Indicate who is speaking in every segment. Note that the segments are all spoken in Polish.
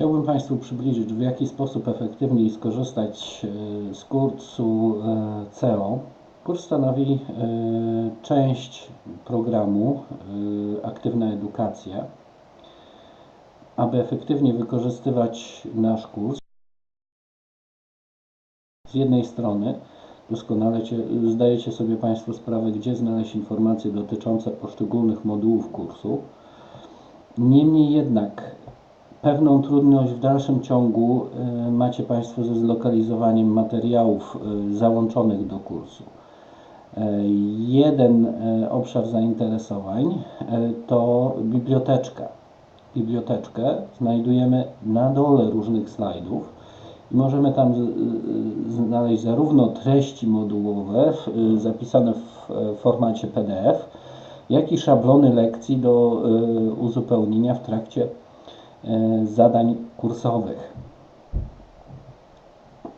Speaker 1: Chciałbym Państwu przybliżyć, w jaki sposób efektywniej skorzystać e, z kursu e, CEO. Kurs stanowi e, część programu Aktywna Edukacja. Aby efektywnie wykorzystywać nasz kurs, z jednej strony doskonale cie, zdajecie sobie Państwo sprawę, gdzie znaleźć informacje dotyczące poszczególnych modułów kursu. Niemniej jednak pewną trudność w dalszym ciągu y, macie Państwo ze zlokalizowaniem materiałów y, załączonych do kursu. Y, Jeden obszar zainteresowań to biblioteczka. Biblioteczkę znajdujemy na dole różnych slajdów i możemy tam znaleźć zarówno treści modułowe zapisane w formacie PDF, jak i szablony lekcji do uzupełnienia w trakcie zadań kursowych.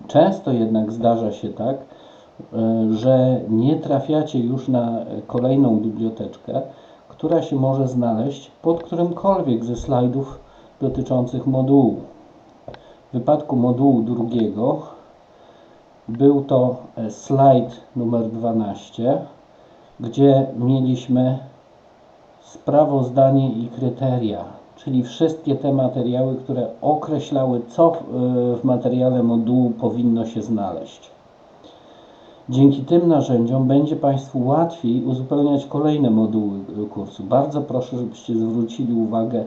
Speaker 1: Często jednak zdarza się tak, y, że nie trafiacie już na kolejną biblioteczkę, która się może znaleźć pod którymkolwiek ze slajdów dotyczących modułu. W wypadku modułu drugiego był to e, slajd numer 12, gdzie mieliśmy sprawozdanie i kryteria, czyli wszystkie te materiały, które określały, co w, e, materiale modułu powinno się znaleźć. Dzięki tym narzędziom będzie Państwu łatwiej uzupełniać kolejne moduły e, kursu. Bardzo proszę, żebyście zwrócili uwagę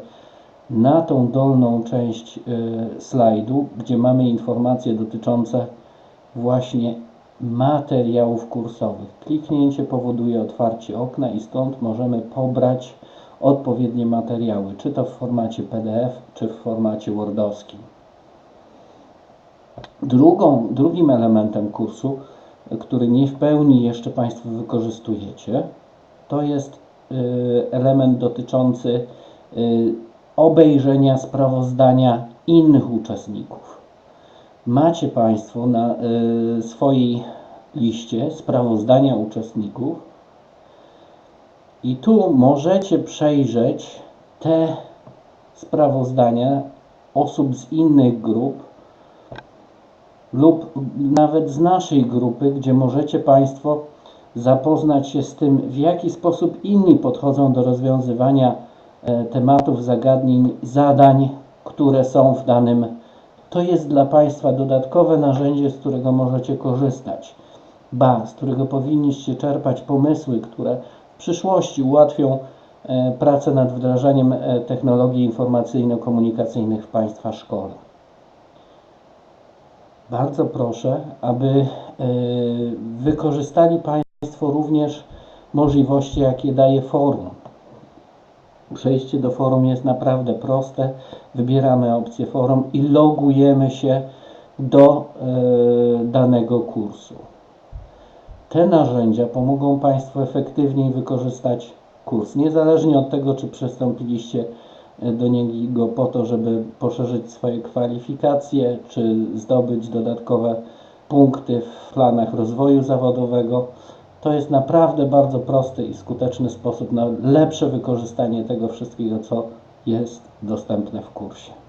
Speaker 1: na tą dolną część y, slajdu, gdzie mamy informacje dotyczące właśnie materiałów kursowych. Kliknięcie powoduje otwarcie okna i stąd możemy pobrać odpowiednie materiały, czy to w formacie PDF, czy w formacie Wordowskim. Drugą, drugim elementem kursu, który nie w pełni jeszcze Państwo wykorzystujecie, to jest y, element dotyczący y, obejrzenia sprawozdania innych uczestników. Macie Państwo na y, swojej liście sprawozdania uczestników i tu możecie przejrzeć te sprawozdania osób z innych grup lub nawet z naszej grupy, gdzie możecie Państwo zapoznać się z tym, w jaki sposób inni podchodzą do rozwiązywania e, tematów, zagadnień, zadań, które są w danym. To jest dla Państwa dodatkowe narzędzie, z którego możecie korzystać. Ba, z którego powinniście czerpać pomysły, które przyszłości ułatwią e, pracę nad wdrażaniem e, technologii informacyjno-komunikacyjnych w Państwa szkole. Bardzo proszę, aby e, wykorzystali Państwo również możliwości, jakie daje forum. Przejście do forum jest naprawdę proste. Wybieramy opcję forum i logujemy się do danego kursu. Te narzędzia pomogą Państwu efektywniej wykorzystać kurs, niezależnie od tego, czy przystąpiliście e, do niego po to, żeby poszerzyć swoje kwalifikacje, czy zdobyć dodatkowe punkty w planach rozwoju zawodowego. To jest naprawdę bardzo prosty i skuteczny sposób na lepsze wykorzystanie tego wszystkiego, co jest dostępne w kursie.